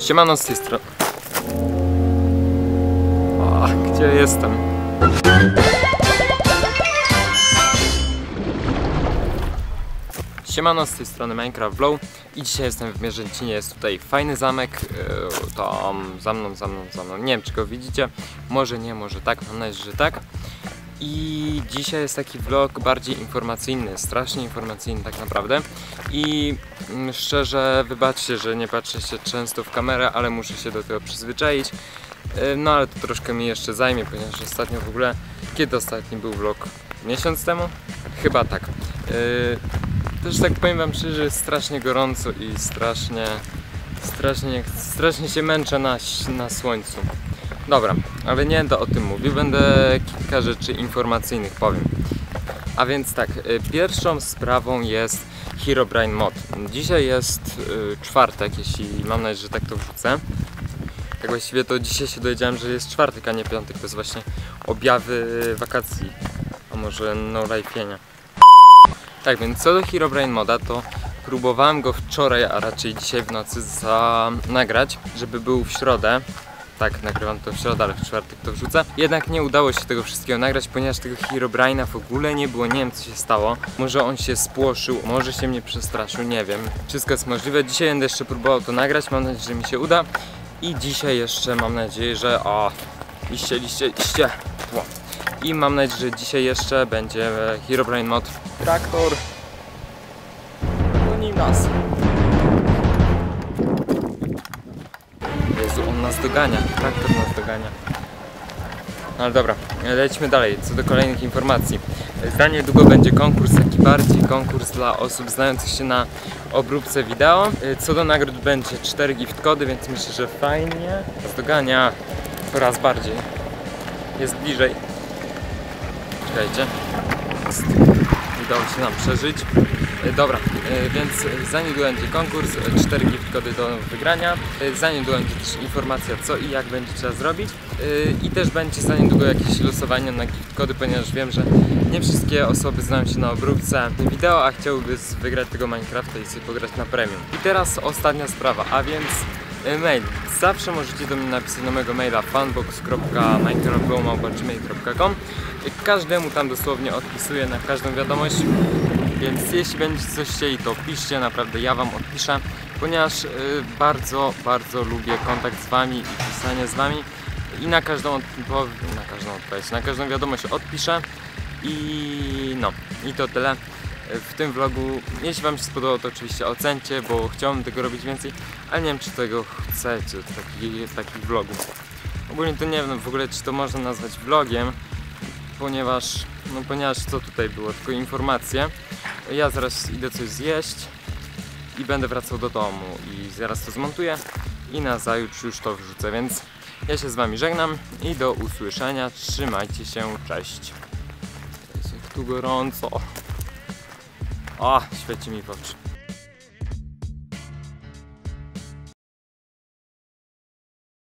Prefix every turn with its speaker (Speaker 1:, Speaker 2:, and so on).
Speaker 1: Siemano z tej strony. O, gdzie jestem? Siemano z tej strony Minecraft Blow i dzisiaj jestem w Mierzęcinie, jest tutaj fajny zamek, yy, tam za mną, za mną, za mną, nie wiem czy go widzicie, może nie, może tak, mam nadzieję, że tak. I dzisiaj jest taki vlog bardziej informacyjny, strasznie informacyjny tak naprawdę. I mm, szczerze wybaczcie, że nie patrzę się często w kamerę, ale muszę się do tego przyzwyczaić. Yy, No ale to troszkę mi jeszcze zajmie, ponieważ ostatnio w ogóle, kiedy ostatni był vlog? Miesiąc temu? Chyba tak. Yy, Też tak powiem wam szczerze, jest strasznie gorąco i strasznie, strasznie, strasznie się męczę na, na słońcu. Dobra, ale nie będę o tym mówił, będę kilka rzeczy informacyjnych powiem. A więc tak, y, pierwszą sprawą jest Herobrine Mod. Dzisiaj jest y, czwartek, jeśli mam nadzieję, że tak to wrzucę. Tak właściwie to dzisiaj się dowiedziałem, że jest czwartek, a nie piątek. To jest właśnie objawy wakacji, a może no life'ienia. Tak więc co do Herobrine Moda, to próbowałem go wczoraj, a raczej dzisiaj w nocy za nagrać, żeby był w środę. Tak, nagrywam to w środę, ale w czwartek to wrzucę. Jednak nie udało się tego wszystkiego nagrać, ponieważ tego Herobrine'a w ogóle nie było, nie wiem co się stało. Może on się spłoszył, może się mnie przestraszył, nie wiem. Wszystko jest możliwe. Dzisiaj będę jeszcze próbował to nagrać, mam nadzieję, że mi się uda. I dzisiaj jeszcze mam nadzieję, że... O, liście, liście, liście. Tło. I mam nadzieję, że dzisiaj jeszcze będzie e, Herobrine Mod Traktor Goni nas Jezu, on nas dogania, traktor nas dogania. No ale dobra, lećmy dalej, co do kolejnych informacji. Za niedługo będzie konkurs, taki bardziej konkurs dla osób znających się na obróbce wideo. Co do nagród będzie 4 gift kody, więc myślę, że fajnie. Nas dogania coraz bardziej. Jest bliżej. Czekajcie. Udało się nam przeżyć. E, Dobra, e, więc za niedługo będzie konkurs, 4 gift kody do wygrania. E, Za niedługo będzie też informacja co i jak będzie trzeba zrobić. E, I też będzie za niedługo jakieś losowanie na gift kody, ponieważ wiem, że nie wszystkie osoby znają się na obróbce wideo, a chciałyby wygrać tego Minecrafta i sobie pograć na premium. I teraz ostatnia sprawa, a więc e, mail. Zawsze możecie do mnie napisać na mojego maila fanbox.minecraftblow.gmail.com Każdemu tam dosłownie odpisuję na każdą wiadomość więc jeśli będziecie coś chcieli to piszcie, naprawdę ja wam odpiszę ponieważ y, bardzo, bardzo lubię kontakt z wami i pisanie z wami i na każdą, odpowiedź, na każdą odpowiedź, na każdą wiadomość odpiszę i no, i to tyle w tym vlogu. Jeśli Wam się spodobało, to oczywiście ocencie, bo chciałbym tego robić więcej, ale nie wiem, czy tego chcecie, taki, takich vlogów. Ogólnie to nie wiem w ogóle, czy to można nazwać vlogiem, ponieważ, no ponieważ co tutaj było, tylko informacje. Ja zaraz idę coś zjeść i będę wracał do domu i zaraz to zmontuję i na zajutrz już to wrzucę, więc ja się z Wami żegnam i do usłyszenia. Trzymajcie się, cześć. Jest tu gorąco. Świeci mi w oczy.